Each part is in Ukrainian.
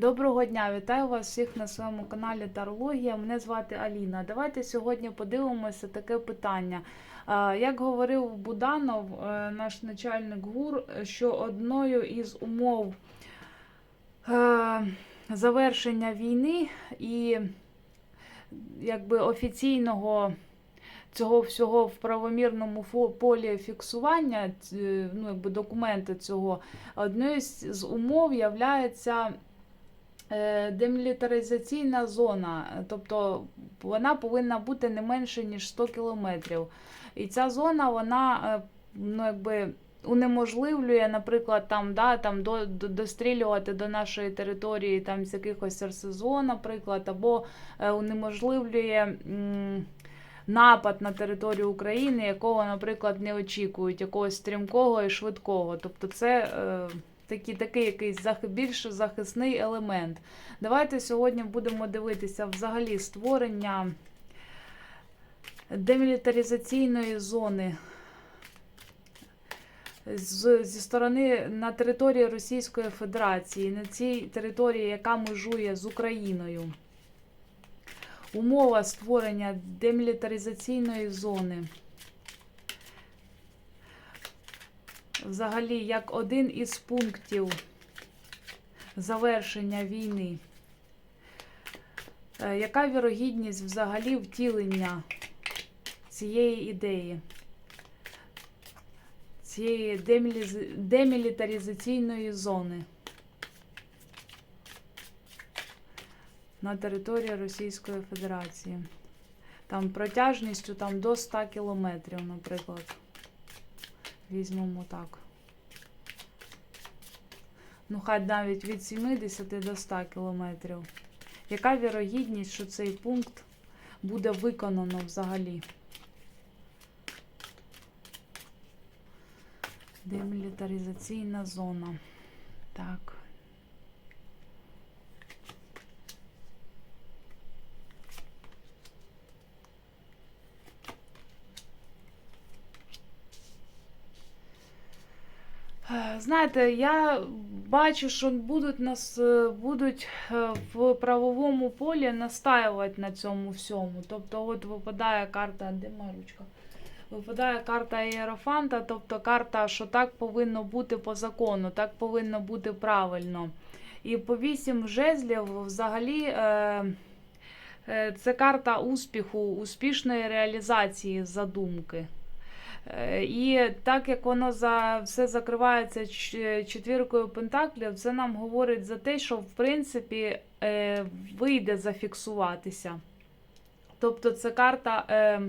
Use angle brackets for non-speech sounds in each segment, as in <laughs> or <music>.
Доброго дня, вітаю вас всіх на своєму каналі Тарологія. Мене звати Аліна. Давайте сьогодні подивимося таке питання. Як говорив Буданов, е, наш начальник ГУР, що одною із умов е, завершення війни і якби офіційного цього всього в правомірному полі фіксування, ну, якби документи цього, одною з умов являється демілітаризаційна зона, тобто вона повинна бути не менше ніж 100 кілометрів. І ця зона, вона е, ну, якби унеможливлює, наприклад, там, да, там до, до, дострілювати до нашої території там з якихось РСЗО, наприклад, або е, унеможливлює. м, Напад на територію України, якого, наприклад, не очікують, якогось стрімкого і швидкого. Тобто, це е, такий, такий якийсь зах, більш захисний елемент. Давайте сьогодні будемо дивитися взагалі створення демілітаризаційної зони з, зі сторони на території Російської Федерації, на цій території, яка межує з Україною. Умова створення демілітаризаційної зони. Взагалі, як один із пунктів завершення війни. Е, Яка вірогідність взагалі втілення цієї ідеї? Цієї деміліз- демілітаризаційної зони на території Російської Федерації. Там протяжністю там до 100 кілометрів, наприклад. Візьмемо так. Ну, хай навіть від 70 до 100 кілометрів. Яка вірогідність, що цей пункт буде виконано взагалі? Демілітаризаційна зона. Так. Знаєте, я бачу, що будуть нас е, будуть е, в правовому полі настаювати на цьому всьому. Тобто, от випадає карта, де моя ручка? Випадає карта Ієрофанта, тобто карта, що так повинно бути по закону, так повинно бути правильно. І по вісім жезлів взагалі е, е, це карта успіху, успішної реалізації задумки. Е, І так як воно за все закривається четвіркою пентаклів, це нам говорить за те, що в принципі е, вийде зафіксуватися. Тобто це карта е,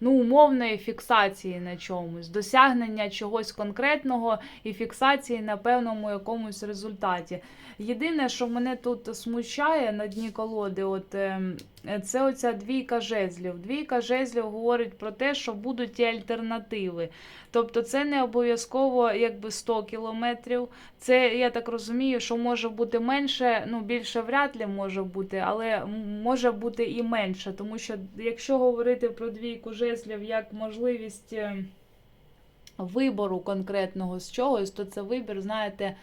ну, умовної фіксації на чомусь, досягнення чогось конкретного і фіксації на певному якомусь результаті. Єдине, що мене тут смущає на дні колоди, от, ем, це оця двійка жезлів. Двійка жезлів говорить про те, що будуть і альтернативи. Тобто це не обов'язково якби 100 кілометрів. Це, я так розумію, що може бути менше, ну більше вряд ли може бути, але може бути і менше. Тому що якщо говорити про двійку жезлів як можливість е, вибору конкретного з чогось, то це вибір, знаєте,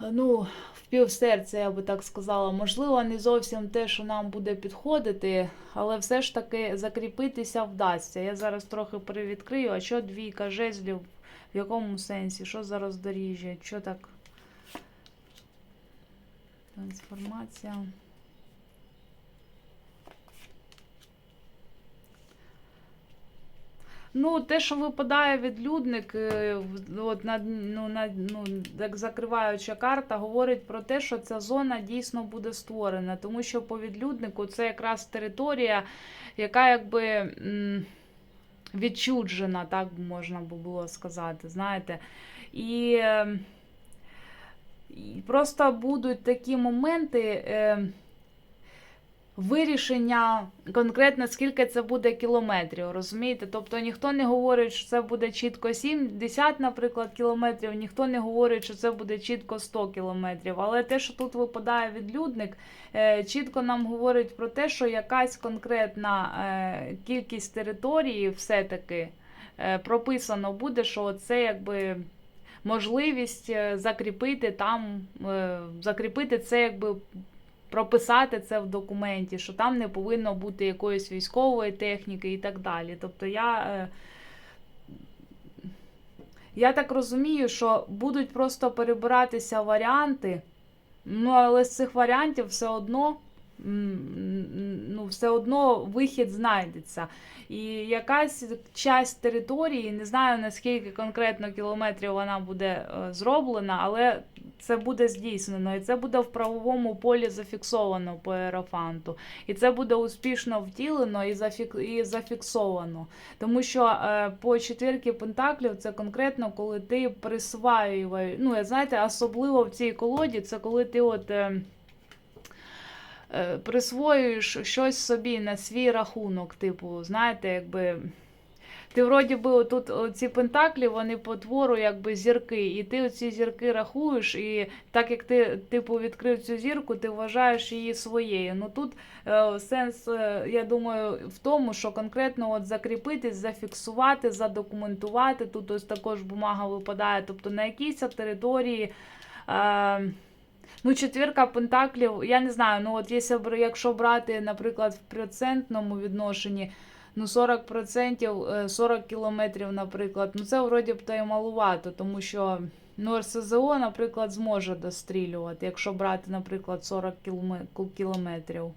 ну, в півсерця, я би так сказала. Можливо, не зовсім те, що нам буде підходити, але все ж таки закріпитися вдасться. Я зараз трохи привідкрию, а що двійка жезлів, в якому сенсі? Що за роздоріжжя? Що так? Трансформація. Ну, те, що випадає відлюдник, е, от на, ну, на, ну, як закриваюча карта, говорить про те, що ця зона дійсно буде створена. Тому що по відлюднику це якраз територія, яка якби відчуджена, так можна було сказати. знаєте. І, е, і просто будуть такі моменти. Вирішення конкретно скільки це буде кілометрів, розумієте? Тобто ніхто не говорить, що це буде чітко 70, наприклад, кілометрів, ніхто не говорить, що це буде чітко 100 кілометрів. Але те, що тут випадає відлюдник, е, чітко нам говорить про те, що якась конкретна е, кількість території все-таки е, прописано буде, що це якби можливість закріпити там, закріпити це якби. Прописати це в документі, що там не повинно бути якоїсь військової техніки і так далі. Тобто я, е, я так розумію, що будуть просто перебиратися варіанти, ну але з цих варіантів все одно ну, все одно вихід знайдеться. І якась часть території, не знаю наскільки конкретно кілометрів вона буде е, зроблена, але це буде здійснено, і це буде в правовому полі зафіксовано по ерофанту. І це буде успішно втілено і, і зафіксовано. Тому що е, по четвірки пентаклів це конкретно, коли ти присваюєш, ну, знаєте, особливо в цій колоді, це коли ти от. Е, е, присвоюєш щось собі на свій рахунок, типу, знаєте, якби. Ти вроді би тут ці пентаклі, вони по твору якби зірки, і ти оці зірки рахуєш, і так як ти типу відкрив цю зірку, ти вважаєш її своєю. Ну тут е, сенс, е, я думаю, в тому, що конкретно от закріпитись, зафіксувати, задокументувати. Тут ось також бумага випадає, тобто на якійсь території. Е, Ну, четвірка пентаклів, я не знаю, ну от якщо брати, наприклад, в процентному відношенні, ну 40%, е, 40 кілометрів, наприклад, ну це вроді б то і малувато, тому що ну, РСЗО, наприклад, зможе дострілювати, якщо брати, наприклад, 40 кілометрів.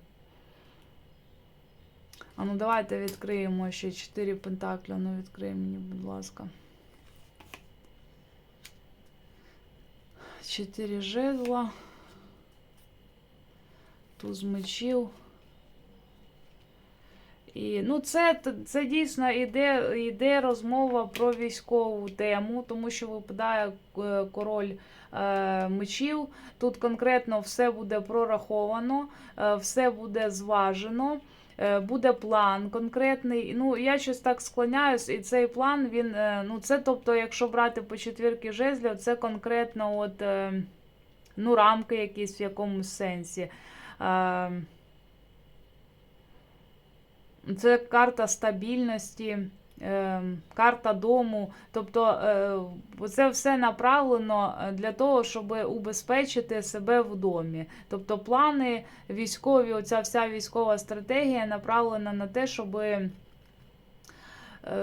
А ну давайте відкриємо ще 4 пентаклі, ну відкрий мені, будь ласка. 4 жезла. Туз мечів. І, ну, це, це дійсно іде, іде розмова про військову тему, тому що випадає е, король е, мечів. Тут конкретно все буде прораховано, е, все буде зважено. е, Буде план конкретний. Ну, я щось так склоняюсь, і цей план він. е, Ну, це, тобто, якщо брати по четвірки жезлів, це конкретно от, ну, рамки якісь в якомусь сенсі. Е, Це карта стабільності, е, карта дому. Тобто е, це все направлено для того, щоб убезпечити себе в домі. Тобто плани військові, оця вся військова стратегія направлена на те, щоб е,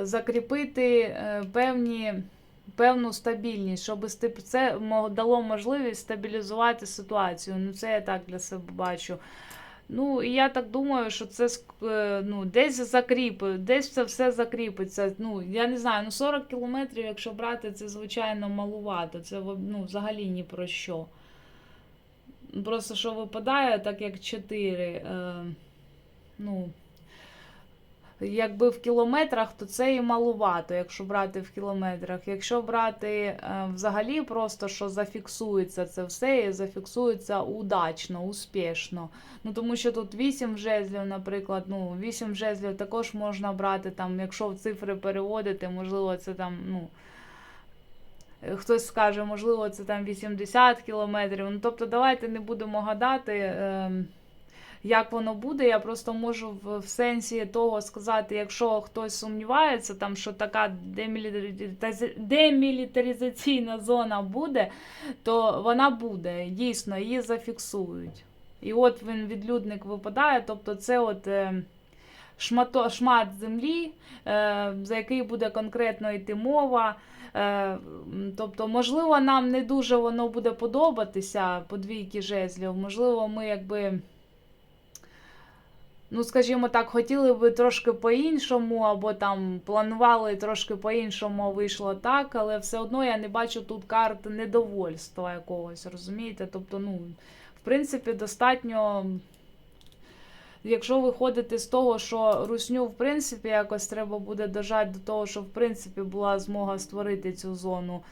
закріпити е, певні. Певну стабільність, щоб це дало можливість стабілізувати ситуацію. Ну, це я так для себе бачу. Ну, і я так думаю, що це е, ну, десь закріпить, десь це все закріпиться. Ну, я не знаю, ну 40 кілометрів, якщо брати, це звичайно малувато. Це ну, взагалі ні про що. Просто що випадає, так як 4. Е, ну, якби в кілометрах, то це і малувато, якщо брати в кілометрах. Якщо брати е, взагалі просто, що зафіксується це все, і зафіксується удачно, успішно. Ну тому що тут 8 жезлів, наприклад, ну 8 жезлів також можна брати, там, якщо в цифри переводити, можливо, це там, ну. е, Хтось скаже, можливо, це там 80 кілометрів. Ну, тобто, давайте не будемо гадати, ем, як воно буде. Я просто можу в, в сенсі того сказати, якщо хтось сумнівається, там, що така демілітариза- демілітаризаційна зона буде, то вона буде. Дійсно, її зафіксують. І от він відлюдник випадає, тобто це от. Е, Шмато, шмат землі, е, за який буде конкретно йти мова. Е, тобто, можливо, нам не дуже воно буде подобатися по двійки жезлів. Можливо, ми якби. Ну, скажімо так, хотіли би трошки по-іншому, або там планували трошки по-іншому, вийшло так, але все одно я не бачу тут карт недовольства якогось, розумієте? Тобто, ну, в принципі, достатньо. Якщо виходити з того, що русню, в принципі, якось треба буде дожати до того, що в принципі була змога створити цю зону,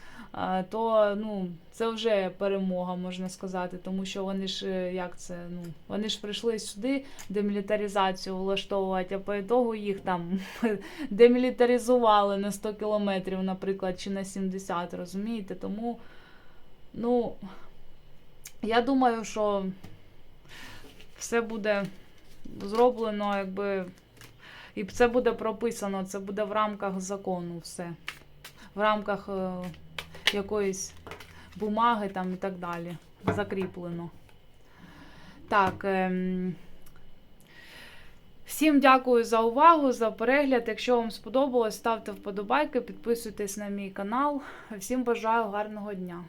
то ну, це вже перемога, можна сказати, тому що вони ж е, як це, ну, вони ж прийшли сюди демілітаризацію влаштовувати, а по ітогу їх там <laughs> демілітаризували на 100 кілометрів, наприклад, чи на 70, розумієте? Тому, ну, я думаю, що все буде зроблено, якби. І це буде прописано, це буде в рамках закону все. В рамках е, якоїсь бумаги там і так далі. Закріплено. Так. Ем... Всім дякую за увагу, за перегляд. Якщо вам сподобалось, ставте вподобайки, підписуйтесь на мій канал. Всім бажаю гарного дня.